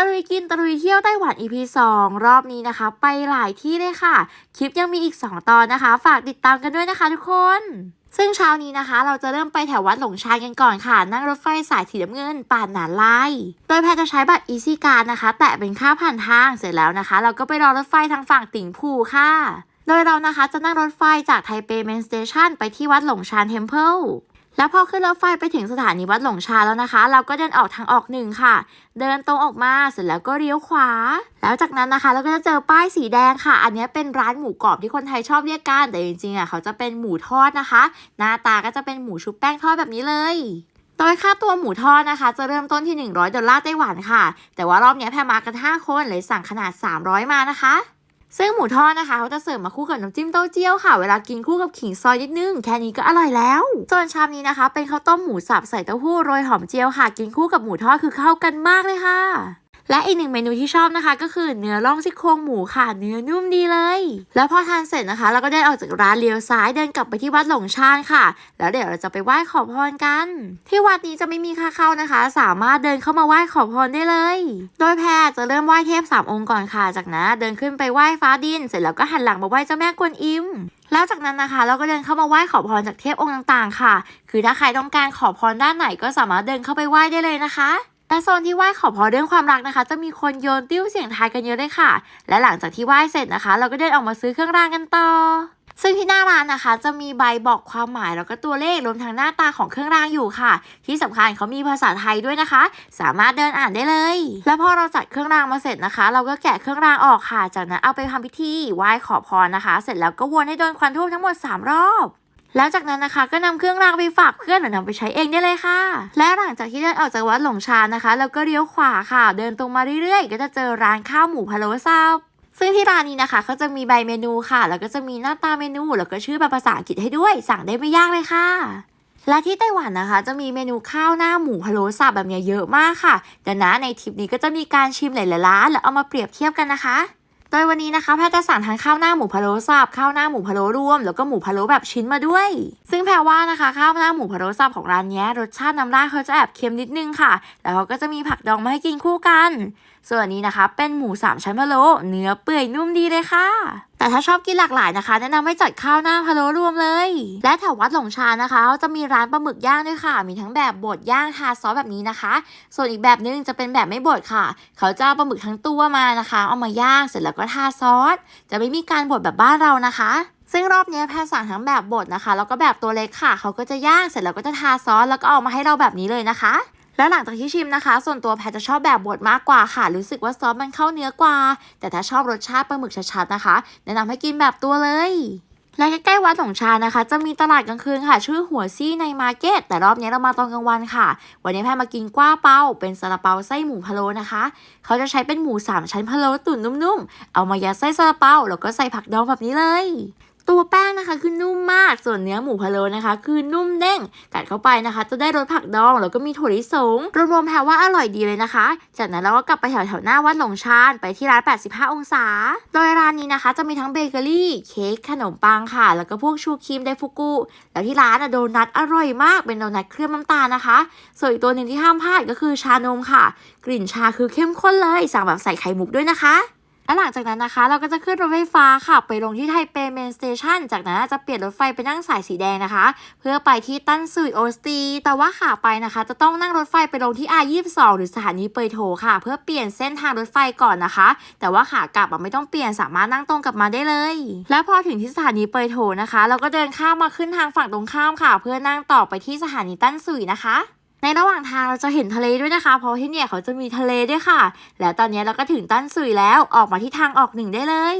ะลุยกินตะลุยเที่ยวไต้หวัน EP 2 รอบนี้นะคะ ไปหลายที่เลยค่ะ คลิปยังมีอีก 2 ตอนนะคะ ฝากติดตามกันด้วยนะคะทุกคน ซึ่งเช้านี้นะคะ เราจะเริ่มไปแถววัดหลงชายกันก่อนค่ะ นั่งรถไฟสายสีน้ำเงินป่านหนานลายโดยแพรจะใช้บัตร Easy Card นะคะ แตะเป็นค่าผ่านทางเสร็จแล้วนะคะ เราก็ไปรอรถไฟทางฝั่งติ่งพูค่ะ โดยเรานะคะจะนั่งรถไฟจากไทเปเมนสเตชันไปที่วัดหลงชานเทมเพิล แล้วพอขึ้นรถไฟไปถึงสถานีวัดหลงชาแล้วนะคะ เราก็เดินออกทางออกหนึ่งค่ะ เดินตรงออกมาเสร็จแล้วก็เลี้ยวขวา แล้วจากนั้นนะคะ เราก็จะเจอป้ายสีแดงค่ะ อันนี้เป็นร้านหมูกรอบที่คนไทยชอบเรียกกันแต่จริงๆอะเขาจะเป็นหมูทอดนะคะ หน้าตาก็จะเป็นหมูชุบแป้งทอดแบบนี้เลยโดยค่าตัวหมูทอดนะคะ จะเริ่มต้นที่ 100 ดอลลาร์ไต้หวันค่ะ แต่ว่ารอบนี้แพรมากัน 5 คนเลยสั่งขนาด 300 มานะคะ ซึ่งหมูทอดนะคะเขาจะเสิร์ฟมาคู่กับน้ำจิ้มเต้าเจี้ยวค่ะ เวลากินคู่กับขิงซอยนิดนึง แค่นี้ก็อร่อยแล้ว ส่วนชามนี้นะคะ เป็นข้าวต้มหมูสับใส่เต้าหู้โรยหอมเจียวค่ะ กินคู่กับหมูทอดคือเข้ากันมากเลยค่ะ และอีกหนึ่งเมนูที่ชอบนะคะ ก็คือเนื้อล่องซี่โครงหมูค่ะ เนื้อนุ่มดีเลย แล้วพอทานเสร็จนะคะ เราก็ได้ออกจากร้านเลี้ยวซ้ายเดินกลับไปที่วัดหลงชานค่ะ แล้วเดี๋ยวเราจะไปไหว้ขอพรกัน ที่วัดนี้จะไม่มีค่าเข้านะคะ สามารถเดินเข้ามาไหว้ขอพรได้เลย โดยแพรจะเริ่มไหว้เทพสามองค์ก่อนค่ะ จากนั้นเดินขึ้นไปไหว้ฟ้าดิน เสร็จแล้วก็หันหลังมาไหว้เจ้าแม่กวนอิมแล้วจากนั้นนะคะ เราก็เดินเข้ามาไหว้ขอพรจากเทพองค์ต่างๆ ค่ะ คือถ้าใครต้องการขอพรด้านไหนก็สามารถเดินเข้าไปไหว้ได้เลยนะคะ และโซนที่ไหว้ขอพรเรื่องความรักนะคะ จะมีคนโยนติ้วเสียงทายกันเยอะเลยค่ะ และหลังจากที่ไหว้เสร็จนะคะ เราก็เดินออกมาซื้อเครื่องรางกันต่อ ซึ่งที่หน้าร้านนะคะ จะมีใบบอกความหมายแล้วก็ตัวเลขรวมทั้งหน้าตาของเครื่องรางอยู่ค่ะ ที่สำคัญเขามีภาษาไทยด้วยนะคะ สามารถเดินอ่านได้เลย แล้วพอเราจัดเครื่องรางมาเสร็จนะคะ เราก็แกะเครื่องรางออกค่ะ จากนั้นเอาไปทำพิธีไหว้ขอพรนะคะ เสร็จแล้วก็วนให้โดนควันทูบทั้งหมด 3 รอบ แล้วจากนั้นนะคะก็นำเครื่องรางไปฝากเพื่อนหรือนำไปใช้เองได้เลยค่ะ และหลังจากที่เดินออกจากวัดหลงชานนะคะเราก็เลี้ยวขวาค่ะ เดินตรงมาเรื่อยๆ ก็จะเจอร้านข้าวหมูพะโล้ซับซึ่งที่ร้านนี้นะคะเขาจะมีใบเมนูค่ะ แล้วก็จะมีหน้าตาเมนู แล้วก็ชื่อแบบภาษาอังกฤษให้ด้วย สั่งได้ไม่ยากเลยค่ะ และที่ไต้หวันนะคะ จะมีเมนูข้าวหน้าหมูพะโล้สับแบบเนี้ยเยอะมากค่ะดังนั้นในทริปนี้ก็จะมีการชิมหลายๆร้านแล้วเอามาเปรียบเทียบกันนะคะ โดยวันนี้นะคะแพทย์จะสั่งทั้งข้าวหน้าหมูพะโล้สับข้าวหน้าหมูพะโล้รวม แล้วก็หมูพะโล้แบบชิ้นมาด้วย ซึ่งแพรว่านะคะข้าวหน้าหมูพะโล้สับของร้านนี้รสชาติน้ำราดเขาจะแอบเค็มนิดนึงค่ะ แล้วเขาก็จะมีผักดองมาให้กินคู่กันส่วนนี้นะคะ เป็นหมูสามชั้นพะโล้เนื้อเปื่อยนุ่มดีเลยค่ะ แต่ถ้าชอบกินหลากหลายนะคะ แนะนำให้จัดข้าวหน้าพะโล้รวมเลย และแถววัดหลงชานะคะเขาจะมีร้านปลาหมึกย่างด้วยค่ะ มีทั้งแบบบดย่างทาซอสแบบนี้นะคะ ส่วนอีกแบบนึงจะเป็นแบบไม่บดค่ะ เขาจะเอาปลาหมึกทั้งตัวมานะคะ เอามาย่างเสร็จแล้วก็ทาซอส จะไม่มีการบดแบบบ้านเรานะคะซึ่งรอบนี้แพรสั่งทั้งแบบบดนะคะ แล้วก็แบบตัวเล็กค่ะ เขาก็จะย่างเสร็จแล้วก็จะทาซอสแล้วก็เอามาให้เราแบบนี้เลยนะคะ แล้วหลังจากที่ชิมนะคะ ส่วนตัวแพรจะชอบแบบบดมากกว่าค่ะ รู้สึกว่าซอสมันเข้าเนื้อกว่า แต่ถ้าชอบรสชาติปลาหมึกชัดๆนะคะ แนะนำให้กินแบบตัวเลยและใกล้ๆวัดหลงชานะคะ จะมีตลาดกลางคืนค่ะ ชื่อหัวซี่ในมาร์เก็ตแต่รอบนี้เรามาตอนกลางวันค่ะ วันนี้แพมากินกว้าเปาเป็นซาลาเปาไส้หมูพะโล้นะคะ เขาจะใช้เป็นหมูสามชั้นพะโล้ตุ๋นนุ่มๆ เอามายัดไส้ซาลาเปาแล้วก็ใส่ผักดองแบบนี้เลย ตัวแป้งนะคะคือนุ่มมาก ส่วนเนื้อหมูพะโล้นะคะ คือนุ่มเด้ง กัดเข้าไปนะคะ จะได้รสผักดองแล้วก็มีถั่วลิสง รวมๆแพรว่าอร่อยดีเลยนะคะ จากนั้นเราก็กลับไปแถวๆหน้าวัดหลงชานไปที่ร้าน 85 องศา โดยร้านนี้นะคะ จะมีทั้งเบเกอรี่ เค้ก ขนมปังค่ะ แล้วก็พวกชูครีมไดฟุกุ แล้วที่ร้านอะโดนัทอร่อยมาก เป็นโดนัทเคลือบน้ำตาลนะคะ ส่วนอีกตัวหนึ่งที่ห้ามพลาดก็คือชานมค่ะ กลิ่นชาคือเข้มข้นเลย สั่งแบบใส่ไข่มุกด้วยนะคะ และหลังจากนั้นนะคะ เราก็จะขึ้นรถไฟฟ้าค่ะ ไปลงที่ไทเปเมนสเตชันจากนั้นจะเปลี่ยนรถไฟไปนั่งสายสีแดงนะคะ เพื่อไปที่ตั้นซุยโอสตี แต่ว่าขาไปนะคะ จะต้องนั่งรถไฟไปลงที่ R22 หรือสถานีเปยโถค่ะ เพื่อเปลี่ยนเส้นทางรถไฟก่อนนะคะ แต่ว่าขากลับไม่ต้องเปลี่ยนสามารถนั่งตรงกลับมาได้เลย แล้วพอถึงที่สถานีเปยโถนะคะ เราก็เดินข้ามมาขึ้นทางฝั่งตรงข้ามค่ะ เพื่อนั่งต่อไปที่สถานีตั้นซุยนะคะ ในระหว่างทางเราจะเห็นทะเลด้วยนะคะ เพราะที่เนี่ยเขาจะมีทะเลด้วยค่ะ แล้วตอนนี้เราก็ถึงตั้นสุยแล้วออกมาที่ทางออกหนึ่งได้เลย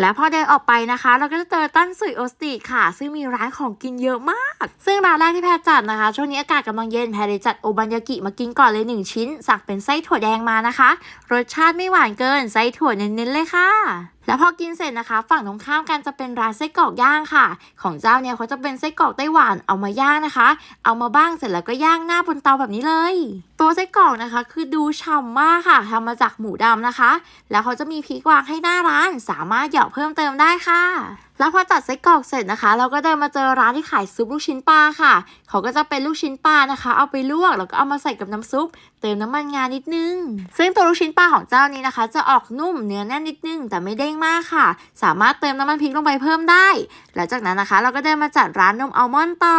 และพอเดินออกไปนะคะ เราก็จะเจอตั้นสุยโอสติค่ะ ซึ่งมีร้านของกินเยอะมาก ซึ่งร้านแรกที่แพรจัดนะคะ ช่วงนี้อากาศกำลังเย็นแพรเลยจัดโอบันยากิมากินก่อนเลยหนึ่งชิ้น สั่งเป็นไส้ถั่วแดงมานะคะ รสชาติไม่หวานเกินไส้ถั่วเน้นๆเลยค่ะ แล้วพอกินเสร็จนะคะ ฝั่งตรงข้ามกันจะเป็นร้านไส้กรอกย่างค่ะ ของเจ้าเนี่ยเขาจะเป็นไส้กรอกไต้หวันเอามาย่างนะคะ เอามาบ้างเสร็จแล้วก็ย่างหน้าบนเตาแบบนี้เลย ตัวไส้กรอกนะคะ คือดูฉ่ำมากค่ะทำมาจากหมูดำนะคะ แล้วเขาจะมีพริกวางให้หน้าร้าน สามารถเหยาะเพิ่มเติมได้ค่ะ แล้วพอจัดไส้กรอกเสร็จนะคะ เราก็เดินมาเจอร้านที่ขายซุปลูกชิ้นปลาค่ะ เขาก็จะเป็นลูกชิ้นปลานะคะ เอาไปลวกแล้วก็เอามาใส่กับน้ำซุป เติมน้ำมันงานิดนึง ซึ่งตัวลูกชิ้นปลาของเจ้านี้นะคะ จะออกนุ่มเนื้อแน่นนิดนึง แต่ไม่เด้งมากค่ะ สามารถเติมน้ำมันพริกลงไปเพิ่มได้ หลังจากนั้นนะคะ เราก็เดินมาจัดร้านนมอัลมอนด์ต่อ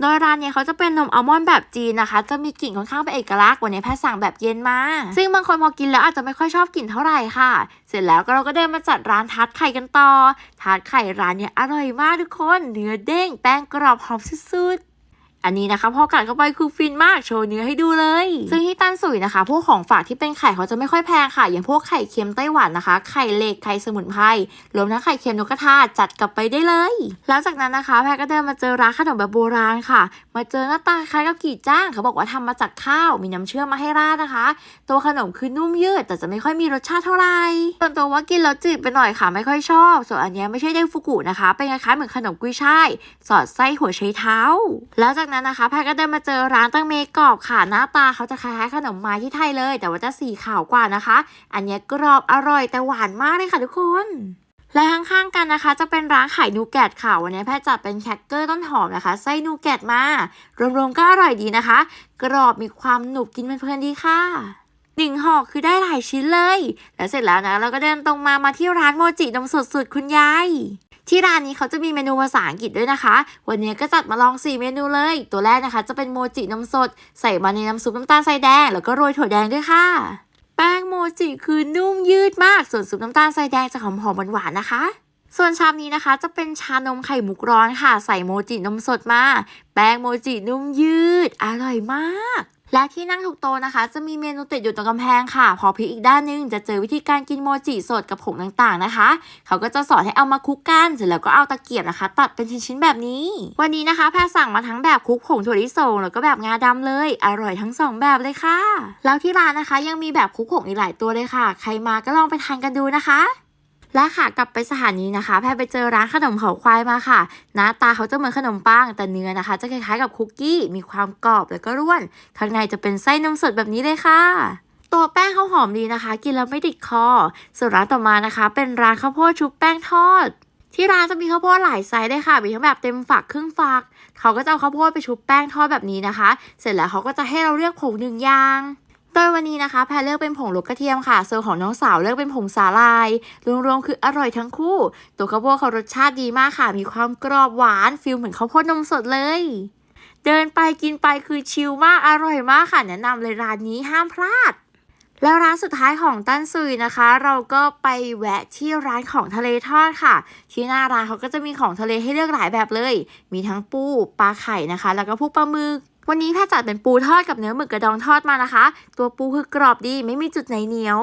โดยร้านนี้เขาจะเป็นนมอัลมอนด์แบบจีนนะคะ จะมีกลิ่นค่อนข้างเป็นเอกลักษณ์วันนี้แพทย์สั่งแบบเย็นมา ซึ่งบางคนพอกินแล้วอาจจะไม่ค่อยชอบกลิ่นเท่าไหร่ค่ะ เสร็จแล้วก็เราก็เดินมาจัดร้านทาร์ตไข่กันต่อทาร์ตไข่ร้านเนี่ยอร่อยมากทุกคน เนื้อเด้ง แป้งกรอบหอมสุดๆ อันนี้นะคะพอกัดเข้าไปคือฟินมากโชว์เนื้อให้ดูเลย ซึ่งที่ตันสุยนะคะ พวกของฝากที่เป็นไข่เขาจะไม่ค่อยแพงค่ะ อย่างพวกไข่เค็มไต้หวันนะคะ ไข่เหล็กไข่สมุนไพรรวมทั้งไข่เค็มนกกระทาจัดกลับไปได้เลย แล้วจากนั้นนะคะ แพรก็เดินมาเจอร้านขนมแบบโบราณค่ะ มาเจอหน้าตาคล้ายกับกี่จ้างเขาบอกว่าทำมาจากข้าวมีน้ำเชื่อมมาให้ราดนะคะ ตัวขนมคือนุ่มยืด แต่จะไม่ค่อยมีรสชาติเท่าไหร่ส่วนตัวว่ากินแล้วจืดไปหน่อยค่ะไม่ค่อยชอบ ส่วนอันนี้ไม่ใช่เด้งฟุกุนะคะ เป็นคล้ายๆเหมือนขนมกุ้ยช่ายสอดไส้หัวไชเท้า แล้วจากนั้นนะคะแพรก็เดินมาเจอร้านตั้งเมกรอบค่ะหน้าตาเขาจะคล้ายๆขนมไม้ที่ไทยเลย แต่ว่าจะสีขาวกว่านะคะ อันเนี้ยกรอบอร่อยแต่หวานมากเลยค่ะทุกคนและข้างๆกันนะคะ จะเป็นร้านขายนูแกตค่ะ วันนี้แพทย์จัดเป็นแคคเกอร์ต้นหอมนะคะไส้นูแกตมารวมๆก็อร่อยดีนะคะ กรอบมีความหนุบกินเพลินๆดีค่ะหนึ่งห่อคือได้หลายชิ้นเลย แล้วเสร็จแล้วนะ เราก็เดินตรงมามาที่ร้านโมจินมสดสุดคุณยาย ที่ร้านนี้เขาจะมีเมนูภาษาอังกฤษด้วยนะคะ วันนี้ก็จัดมาลอง 4 เมนูเลย ตัวแรกนะคะ จะเป็นโมจินมสด ใส่มาในน้ำซุปน้ำตาลทรายแดง แล้วก็โรยถั่วแดงด้วยค่ะ แป้งโมจิคือนุ่มยืดมาก ส่วนซุปน้ำตาลทรายแดงจะหอมๆหวานๆนะคะส่วนชามนี้นะคะจะเป็นชานมไข่มุกร้อนค่ะ ใส่โมจินมสดมา แป้งโมจินุ่มยืด อร่อยมาก และที่นั่งถูกโตะนะคะ จะมีเมนูติดอยู่ตรงกำแพงค่ะ พอพลิกอีกด้านหนึงจะเจอวิธีการกินโมจิสดกับผงต่างๆนะคะ เขาก็จะสอนให้เอามาคลุกกันเสร็จแล้วก็เอาตะเกียบนะคะ ตัดเป็นชิ้นๆแบบนี้ วันนี้นะคะแพรสั่งมาทั้งแบบคลุกผงถั่วลิสงแล้วก็แบบงาดำเลย อร่อยทั้งสองแบบเลยค่ะ แล้วที่ร้านนะคะ ยังมีแบบคลุกผงอีกหลายตัวเลยค่ะ ใครมาก็ลองไปทานกันดูนะคะ และค่ะกลับไปสถานีนะคะ แพรไปเจอร้านขนมเขาควายมาค่ะ หน้าตาเขาจะเหมือนขนมปังแต่เนื้อนะคะ จะคล้ายๆกับคุกกี้ มีความกรอบแล้วก็ร่วน ข้างในจะเป็นไส้นมสดแบบนี้เลยค่ะตัวแป้งเขาหอมดีนะคะ กินแล้วไม่ติดคอ ส่วนร้านต่อมานะคะ เป็นร้านข้าวโพดชุบแป้งทอด ที่ร้านจะมีข้าวโพดหลายไซส์เลยค่ะ มีทั้งแบบเต็มฝักครึ่งฝัก เขาก็จะเอาข้าวโพดไปชุบแป้งทอดแบบนี้นะคะ เสร็จแล้วเขาก็จะให้เราเลือกผงหนึ่งอย่าง โดยวันนี้นะคะแพรเลือกเป็นผงลูกกระเทียมค่ะส่วนของน้องสาวเลือกเป็นผงสาลายรวมๆคืออร่อยทั้งคู่ ตัวข้าวโพดเขารสชาติดีมากค่ะ มีความกรอบหวานฟิลเหมือนข้าวโพดนมสดเลย เดินไปกินไปคือชิลมากอร่อยมากค่ะ แนะนำเลยร้านนี้ห้ามพลาดแล้วร้านสุดท้ายของตั้นซุยนะคะ เราก็ไปแวะที่ร้านของทะเลทอดค่ะ ที่หน้าร้านเขาก็จะมีของทะเลให้เลือกหลายแบบเลย มีทั้งปูปลาไข่นะคะ แล้วก็พวกปลาหมึก วันนี้แพทย์จัดเป็นปูทอดกับเนื้อหมึกกระดองทอดมานะคะ ตัวปูคือกรอบดีไม่มีจุดไหนเหนียว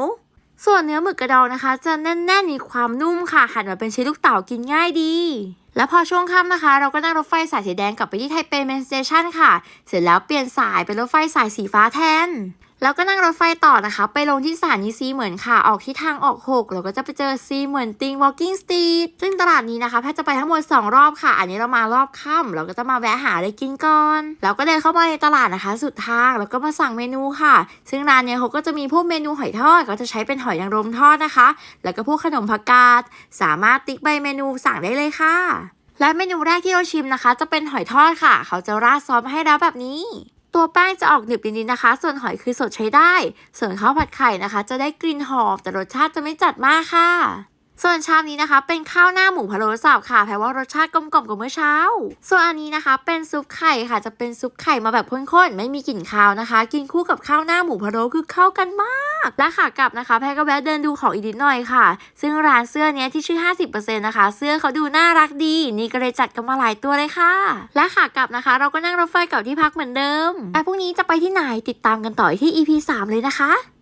ส่วนเนื้อหมึกกระดองนะคะ จะแน่นๆมีความนุ่มค่ะหั่นมาเป็นชิ้นลูกเต๋ากินง่ายดีแล้วพอช่วงค่ำนะคะ เราก็นั่งรถไฟสายสีแดงกลับไปที่ไทเปเมนสเตชันค่ะ เสร็จแล้วเปลี่ยนสายเป็นรถไฟสายสีฟ้าแทน แล้วก็นั่งรถไฟต่อนะคะ ไปลงที่สถานีซีเหมือนค่ะ ออกที่ทางออก 6 แล้วก็จะไปเจอซีเหมือนติง Walking Street ซึ่งตลาดนี้นะคะแพทจะไปทั้งหมด 2 รอบค่ะ อันนี้เรามารอบค่ำเราก็จะมาแวะหาอะไรกินก่อน แล้วก็เดินเข้ามาในตลาดนะคะ สุดทางแล้วก็มาสั่งเมนูค่ะ ซึ่งร้านเนี้ยเขาก็จะมีพวกเมนูหอยทอด ก็จะใช้เป็นหอยนางรมทอดนะคะ แล้วก็พวกขนมผักกาดสามารถติ๊กใบเมนูสั่งได้เลยค่ะและเมนูแรกที่เราชิมนะคะ จะเป็นหอยทอดค่ะ เขาจะราดซอสให้แล้วแบบนี้ ตัวแป้งจะออกหนึบนิดๆนะคะ ส่วนหอยคือสดใช้ได้ ส่วนข้าวผัดไข่นะคะ จะได้กลิ่นหอมแต่รสชาติจะไม่จัดมากค่ะ ส่วนชามนี้นะคะ เป็นข้าวหน้าหมูพะโล้สับค่ะแปลว่ารสชาติกลมกล่อมกว่าเมื่อเช้า ส่วนอันนี้นะคะ เป็นซุปไข่ค่ะ จะเป็นซุปไข่มาแบบข้นๆ ไม่มีกลิ่นคาวนะคะ กินคู่กับข้าวหน้าหมูพะโล้คือเข้ากันมาก และขากลับนะคะ แพรก็แวะเดินดูของอีกนิดหน่อยค่ะ ซึ่งร้านเสื้อเนี้ยที่ชื่อ 50%นะคะ เสื้อเขาดูน่ารักดี นี่ก็เลยจัดกันมาหลายตัวเลยค่ะ และขากลับนะคะ เราก็นั่งรถไฟกลับที่พักเหมือนเดิมแต่พรุ่งนี้จะไปที่ไหนติดตามกันต่อที่ EP 3 เลยนะคะ